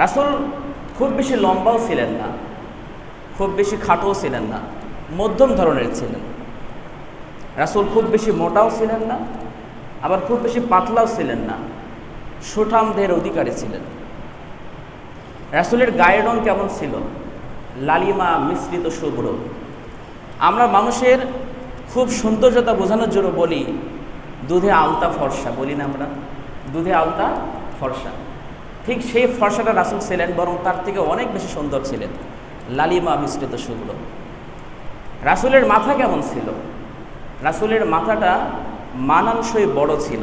রাসুল খুব বেশি লম্বাও ছিলেন না, খুব বেশি খাটোও ছিলেন না, মধ্যম ধরনের ছিলেন। রাসুল খুব বেশি মোটাও ছিলেন না, আবার খুব বেশি পাতলাও ছিলেন না সুঠাম দেহের অধিকারী ছিলেন। রাসুলের গায়ের রং কেমন ছিল? লালিমা মিশ্রিত শুভ্র। আমরা মানুষের খুব সৌন্দর্যতা বোঝানোর জন্য বলি, দুধে আলতা ফর্সা, বলি না আমরা, দুধে আলতা ফর্সা। ঠিক সেই ফর্সাটা রাসুল ছিলেন, বরং তার থেকে অনেক বেশি সুন্দর ছিলেন। লালিমা মিশ্রিত শুভ্র রাসুলের মাথা কেমন ছিল? রাসুলের মাথাটা মানানসই বড় ছিল।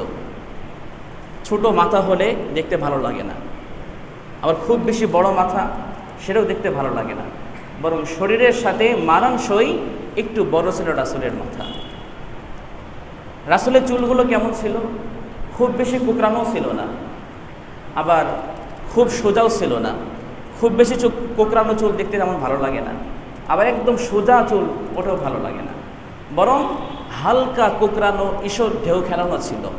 ছোট মাথা হলে দেখতে ভালো লাগে না। আবার খুব বেশি বড় মাথা, সেটাও দেখতে ভালো লাগে না। বরং শরীরের সাথে মানানসই একটু বড় ছিল রাসুলের মাথা। রাসুলের চুলগুলো কেমন ছিল? খুব বেশি কুকরানোও ছিল না। আবার খুব সোজাও ছিল না। খুব বেশি চোখ কোকরানো চুল দেখতে যেমন ভালো লাগে না। আবার একদম সোজা চুল ওটাও ভালো লাগে না। বরং হালকা কোকরানো ঈশ্বর ঢেউ খেলানো ছিল।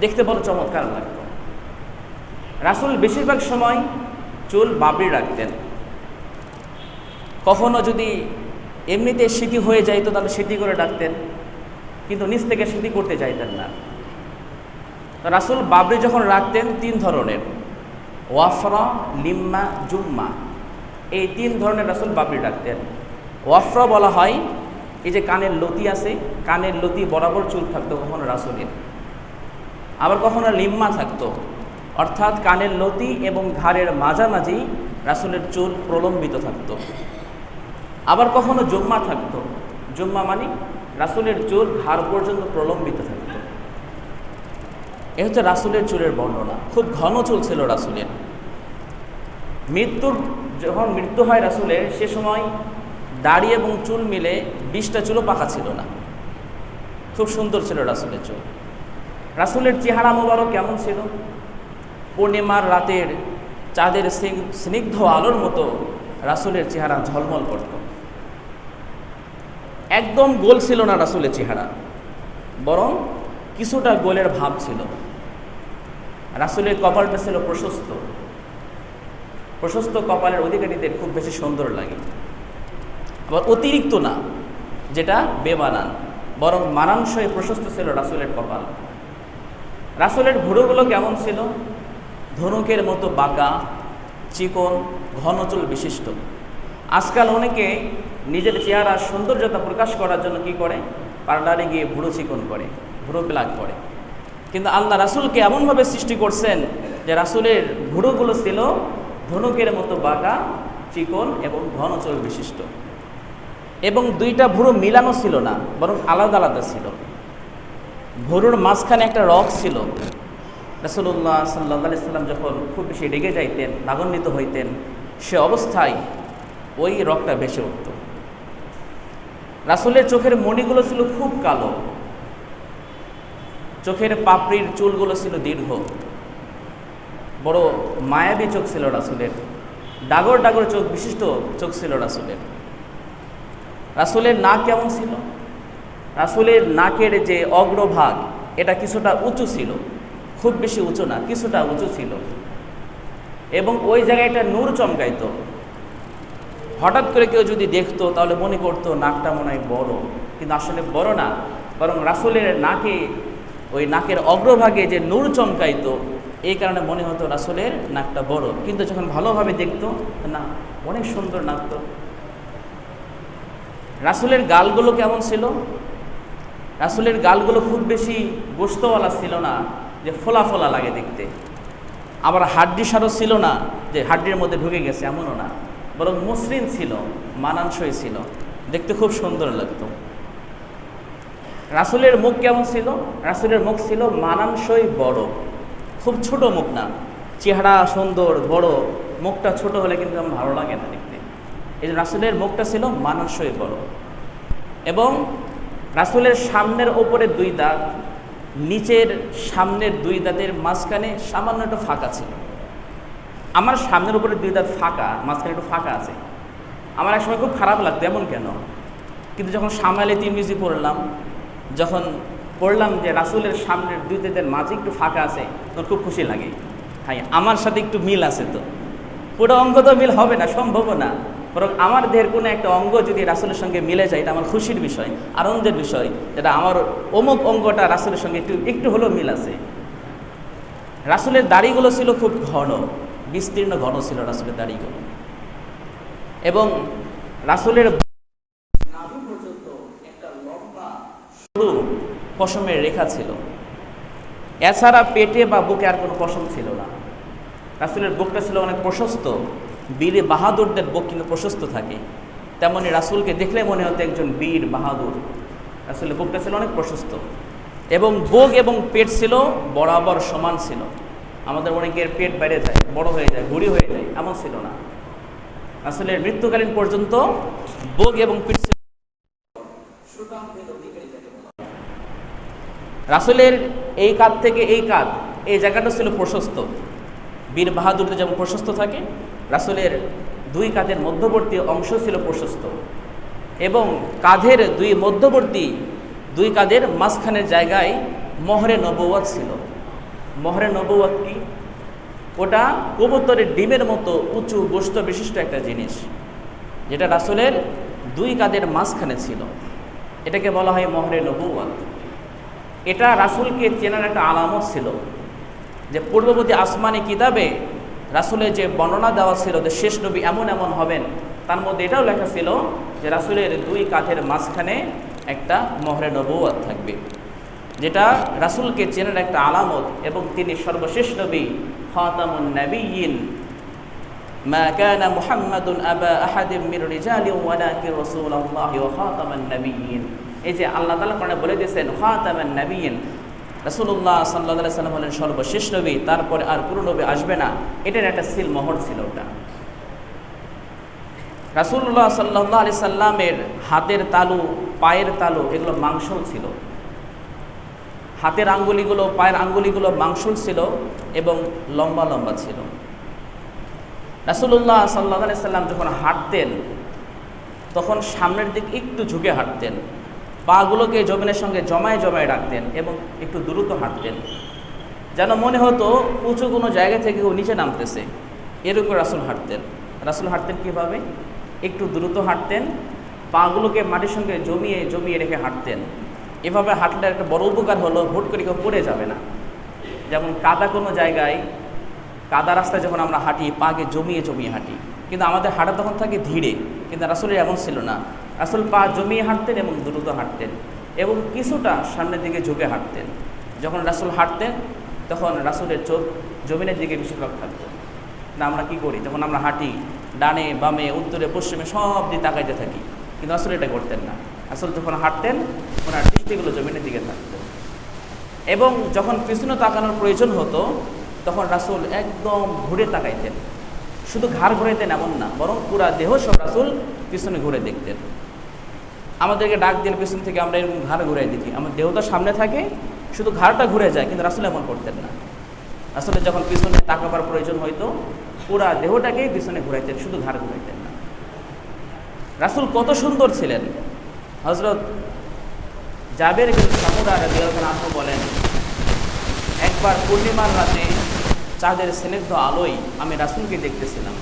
দেখতে বড় চমৎকার লাগতো। রাসুল বেশিরভাগ সময় চুল বাবরি রাখতেন। কখনো যদি এমনিতে স্মৃতি হয়ে যাইতো তাহলে স্মৃতি করে ডাকতেন। কিন্তু নিচ থেকে স্মৃতি করতে চাইতেন না। রাসুল বাবরি যখন রাখতেন তিন ধরনের। ওয়াফরা, লিম্মা, জুম্মা। এই তিন ধরনের রাসুল বাবরি রাখতেন ওয়াফরা বলা হয়, এই যে কানের লতি আছে, কানের লতি বরাবর চুল থাকতো, কখনো রাসুলের। আবার কখনো লিম্মা থাকতো। অর্থাৎ কানের লতি এবং ঘাড়ের মাঝামাঝি রাসুলের চুল প্রলম্বিত থাকতো। আবার কখনো জুম্মা থাকতো। জুম্মা মানে রাসুলের চুল ঘাড় পর্যন্ত প্রলম্বিত থাকতো এ হচ্ছে রাসুলের চুলের বর্ণনা। খুব ঘন চুল ছিল রাসুলের। মৃত্যুর যখন মৃত্যু হয় রাসুলের, সে সময় দাড়ি এবং চুল মিলে বিশটা চুলও পাকা ছিল না। খুব সুন্দর ছিল রাসুলের চুল। রাসুলের চেহারা মোবারক কেমন ছিল? পূর্ণিমার রাতের চাঁদের স্নিগ্ধ আলোর মতো রাসুলের চেহারা ঝলমল করত। একদম গোল ছিল না রাসুলের চেহারা। বরং কিছুটা গোলের ভাব ছিল। রাসুলের কপালটা ছিল প্রশস্ত। প্রশস্ত কপালের অধিকারীদের খুব বেশি সুন্দর লাগে। আবার অতিরিক্ত না, যেটা বেমানান, বরং মানানসই প্রশস্ত ছিল রাসুলের কপাল। রাসুলের ভুড়োগুলো কেমন ছিল? ধনুকের মতো বাঁকা, চিকন ঘনচুল বিশিষ্ট। আজকাল অনেকে নিজের চেহারা সৌন্দর্যতা প্রকাশ করার জন্য কি করে? পার্লারে গিয়ে ভুড়ো চিকন করে। ভুড়ো প্লাগ করে কিন্তু আল্লাহ রাসুলকে এমনভাবে সৃষ্টি করছেন যে রাসুলের ভুড়োগুলো ছিল ধনুকের মতো বাঁকা, চিকন এবং ঘনচল বিশিষ্ট। এবং দুইটা ভুড়ো মিলানো ছিল না, বরং আলাদা আলাদা ছিল। ভুরুর মাঝখানে একটা রক ছিল। রাসুল্লাহ সাল্লাহ সাল্লাম যখন খুব বেশি রেগে যাইতেন রাগান্বিত হইতেন, সে অবস্থায় ওই রকটা বেশি উঠত। রাসুলের চোখের মণিগুলো ছিল খুব কালো। চোখের পাপড়ির চুলগুলো ছিল দীর্ঘ। বড় মায়াবী চোখ ছিল রাসুলের। ডাগর ডাগর চোখ, বিশিষ্ট চোখ ছিল রাসুলের। রাসুলের নাক কেমন ছিল? রাসুলের নাকের যে অগ্রভাগ, এটা কিছুটা উঁচু ছিল। খুব বেশি উঁচু না, কিছুটা উঁচু ছিল। এবং ওই জায়গায় একটা নূর চমকাইতো। হঠাৎ করে কেউ যদি দেখতো, তাহলে মনে করতো, নাকটা মনে হয় বড়। কিন্তু আসলে বড় না, বরং রাসুলের নাকে ওই নাকের অগ্রভাগে যে নূর চমকাইতো, এই কারণে মনে হতো রাসুলের নাকটা বড়। কিন্তু যখন ভালোভাবে দেখতো, না, অনেক সুন্দর নাক তো। রাসুলের গালগুলো কেমন ছিল? রাসুলের গালগুলো খুব বেশি গোস্তওয়ালা ছিল না, যে ফোলা ফোলা লাগে দেখতে। আবার হাড্ডি সারও ছিল না, যে হাড্ডির মধ্যে ঢুকে গেছে, এমনও না। বরং মসৃণ ছিল, মানানসই ছিল। দেখতে খুব সুন্দর লাগতো। রাসুলের মুখ কেমন ছিল? রাসুলের মুখ ছিল মানানসই বড়। খুব ছোট মুখ না, চেহারা সুন্দর, বড়। মুখটা ছোট হলে কিন্তু আমার ভালো লাগে না দেখতে। এই যে রাসুলের মুখটা ছিল মানানসই বড়। এবং রাসুলের সামনের ওপরে দুই দাঁত, নিচের সামনের দুই দাঁতের মাঝখানে সামান্য একটু ফাঁকা ছিল। আমার সামনের উপরে দুই দাঁত ফাঁকা, মাঝখানে একটু ফাঁকা আছে। আমার এক সময় খুব খারাপ লাগতো, এমন কেন? কিন্তু যখন সামালে তিরমিজি পড়লাম যখন পড়লাম যে রাসুলের সামনের দুই দাঁতের মাঝে একটু ফাঁকা আছে তখন খুব খুশি লাগে। হাই আমার সাথে একটু মিল আছে তো। পুরো অঙ্গ তো মিল হবে না, সম্ভব না। বরং আমার দেহের কোনো একটা অঙ্গ যদি রাসুলের সঙ্গে মিলে যায়, এটা আমার খুশির বিষয়, আনন্দের বিষয়, যেটা আমার অমুক অঙ্গটা রাসুলের সঙ্গে একটু একটু হলেও মিল আছে। রাসুলের দাড়িগুলো ছিল খুব ঘন, বিস্তীর্ণ ঘন ছিল রাসুলের দাড়িগুলো। এবং রাসুলের নাভি পর্যন্ত একটা লম্বা সরু পশমের রেখা ছিল। এছাড়া পেটে বা বুকে আর কোনো পশম ছিল না। রাসুলের বুকটা ছিল অনেক প্রশস্ত। বীর বাহাদুরদের বুক কিন্তু প্রশস্ত থাকে। তেমনি রাসুলকে দেখলে মনে হতো একজন বীর বাহাদুর। রাসুলের বুকটা ছিল অনেক প্রশস্ত। এবং বুক এবং পেট ছিল বরাবর সমান ছিল। আমাদের অনেকের পেট বেড়ে যায়, বড় হয়ে যায় ঘুরি হয়ে যায়, এমন ছিল না। আসলে মৃত্যুকালীন পর্যন্ত বুক এবং পিঠ ছিল রাসুলের এই কাঁধ থেকে এই কাঁধ, এই জায়গাটা ছিল প্রশস্ত। বীর বাহাদুরদের যেমন প্রশস্ত থাকে, রাসুলের দুই কাঁধের মধ্যবর্তী অংশ ছিল প্রশস্ত। এবং কাঁধের দুই মধ্যবর্তী দুই কাঁধের মাঝখানের জায়গায় মহরে নবুয়াত ছিল। মহরে নবুয়াত কি? ওটা কবুতরের ডিমের মতো উঁচু গোস্ত বিশিষ্ট একটা জিনিস, যেটা রাসুলের দুই কাঁধের মাঝখানে ছিল। এটাকে বলা হয় মহরে নবুয়াত এটা রাসুলকে চেনার একটা আলামত ছিল যে পূর্ববর্তী আসমানি কিতাবে রাসুলের যে বর্ণনা দেওয়া ছিল যে শেষ নবী এমন এমন হবেন তার মধ্যে এটাও লেখা ছিল যে রাসুলের দুই কাঁধের মাঝখানে একটা মহরে নবুয়াত থাকবে যেটা রাসুলকে চেনার একটা আলামত এবং তিনি সর্বশেষ নবী খাতামুন নবীন ما كان محمد أبا أحد من رجال ولكن رسول الله وخاتم النبيين এই যে আল্লাহ তালা কোরআনে বলে দিয়েছেন, খাতামান নবীন রাসূলুল্লাহ সাল্লাল্লাহু আলাইহি সাল্লাম হলেন সর্বশেষ নবী, তারপরে আর কোনো নবী আসবে না। এটার একটা সিল মোহর ছিল ওটা। রাসূলুল্লাহ সাল্লাল্লাহু আলাইহি সাল্লামের হাতের তালু, পায়ের তালু, এগুলো মাংসল ছিল। হাতের আঙ্গুলিগুলো, পায়ের আঙ্গুলিগুলো মাংসল ছিল এবং লম্বা লম্বা ছিল। রাসুল্লাহ সাল্লাহ সাল্লাম যখন হাঁটতেন, তখন সামনের দিক একটু ঝুঁকে হাঁটতেন। পাগুলোকে জমিনের সঙ্গে জমায় জমায় রাখতেন এবং একটু দ্রুত হাঁটতেন। যেন মনে হতো উঁচু কোনো জায়গা থেকে ও নিচে নামতেছে। এরকম রাসুল হাঁটতেন। রাসুল হাঁটতেন কীভাবে? একটু দ্রুত হাঁটতেন, পাগুলোকে মাটির সঙ্গে জমিয়ে জমিয়ে রেখে হাঁটতেন। এভাবে হাঁটলে একটা বড় উপকার হলো, হুট করে কেউ পড়ে যাবে না। যেমন কাদা কোনো জায়গায়, কাদা রাস্তায় যখন আমরা হাঁটি, পাকে জমিয়ে জমিয়ে হাঁটি। কিন্তু আমাদের হাঁটা তখন থাকে ধীরে, কিন্তু রাসুলের এমন ছিল না। রাসুল পা জমিয়ে হাঁটতেন এবং দ্রুত হাঁটতেন এবং কিছুটা সামনের দিকে ঝুঁকে হাঁটতেন। যখন রাসুল হাঁটতেন, তখন রাসুলের চোখ জমিনের দিকে বেশিরভাগ থাকতো। না, আমরা কি করি? যখন আমরা হাঁটি, ডানে, বামে, উত্তরে, পশ্চিমে সব দিয়ে তাকাইতে থাকি। কিন্তু আসলে এটা করতেন না। আসলে যখন হাঁটতেন, ওনার দৃষ্টিগুলো জমিনের দিকে থাকতো। এবং যখন পিছনে তাকানোর প্রয়োজন হতো, তখন রাসুল একদম ঘুরে তাকাইতেন। শুধু ঘাড় ঘুরাইতেন এমন না, বরং পুরা দেহ সব রাসুল পিছনে ঘুরে দেখতেন। আমাদেরকে ডাক দিলে পিছন থেকে আমরা এরকম ঘাড় ঘুরাই দেখি। আমার দেহটা সামনে থাকে, শুধু ঘাড়টা ঘুরে যায়, কিন্তু রাসুল এমন করতেন না। আসলে যখন পিছনে তাকাবার প্রয়োজন হয়তো পুরা দেহটাকেই পিছনে ঘুরাইতেন, শুধু ঘাড় ঘুরাইতেন না। রাসুল কত সুন্দর ছিলেন। হজরত জাবের রাজু বলেন, একবার পূর্ণিমার রাতে চাঁদের স্নিগ্ধ আলোয় আমি রাসুলকে দেখতেছিলাম।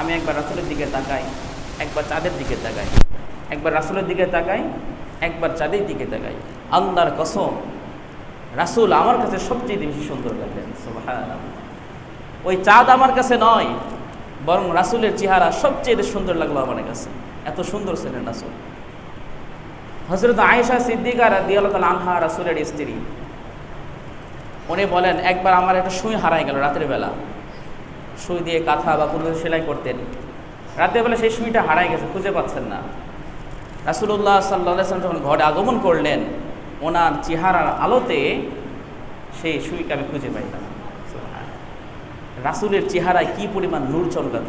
আমি একবার রাসুলের দিকে তাকাই, একবার চাঁদের দিকে তাকাই। একবার রাসুলের দিকে তাকাই, একবার চাঁদের দিকে তাকাই। আল্লাহর কসম, রাসুল আমার কাছে সবচেয়ে বেশি সুন্দর লাগলেন ওই চাঁদ আমার কাছে নয়, বরং রাসুলের চেহারা সবচেয়ে সুন্দর লাগল আমার কাছে। এত সুন্দর ছিলেন রাসুল। হজরত আয়েশা সিদ্দিকার দিয়াল আনহা রাসুলের স্ত্রী। উনি বলেন, একবার আমার একটা সুই হারাই গেল রাতের বেলা। সুই দিয়ে কাঁথা বা কোনো সেলাই করতেন। রাতের বেলা সেই সুইটা হারাই গেছে, খুঁজে পাচ্ছেন না। রাসুল্লাহ সাল্লাম যখন ঘরে আগমন করলেন, ওনার চেহারার আলোতে সেই সুইকে আমি খুঁজে পাইলাম। রাসুলের চেহারায় কি পরিমাণ নূর চমকাত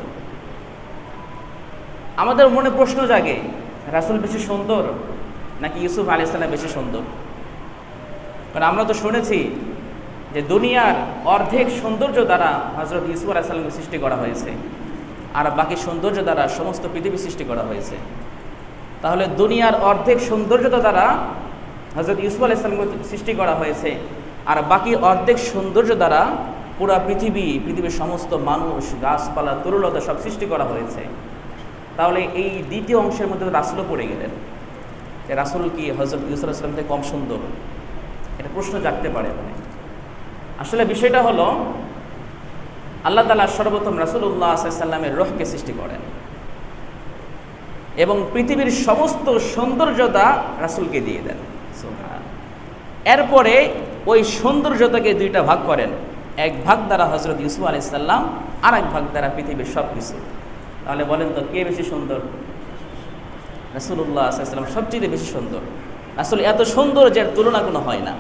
আমাদের মনে প্রশ্ন জাগে, রাসুল বেশি সুন্দর নাকি ইউসুফ আলি সাল্লাম বেশি সুন্দর? কারণ আমরা তো শুনেছি যে দুনিয়ার অর্ধেক সৌন্দর্য দ্বারা হজরত ইসুফ আলাহিসাল্লামকে সৃষ্টি করা হয়েছে, আর বাকি সৌন্দর্য দ্বারা সমস্ত পৃথিবী সৃষ্টি করা হয়েছে। তাহলে দুনিয়ার অর্ধেক সৌন্দর্যতা দ্বারা হজরত ইউসুফ আলাইসাল্লামকে সৃষ্টি করা হয়েছে। আর বাকি অর্ধেক সৌন্দর্য দ্বারা পুরা পৃথিবী, পৃথিবীর সমস্ত মানুষ, গাছপালা তরুলতা সব সৃষ্টি করা হয়েছে। তাহলে এই দ্বিতীয় অংশের মধ্যে রাসুলও পড়ে গেলেন। যে রাসুল কি হজরত ইউসুল আসলাম থেকে কম সুন্দর? এটা প্রশ্ন জাগতে পারে মানে। আসলে বিষয়টা হলো, আল্লাহ তালা সর্বপ্রথম রাসুল্লাহ সাল্লামের রোহকে সৃষ্টি করেন। এবং পৃথিবীর সমস্ত সৌন্দর্যতা রাসুলকে দিয়ে দেন। এরপরে ওই সৌন্দর্যতাকে দুইটা ভাগ করেন। এক ভাগ দ্বারা হজরত ইউসুফ আলাইসাল্লাম আর এক ভাগ দ্বারা পৃথিবীর সব কিছু তাহলে বলেন তো, কে বেশি সুন্দর? রাসুল্লাহ সবচেয়ে বেশি সুন্দর। আসলে এত সুন্দর যার তুলনা কোনো হয় না।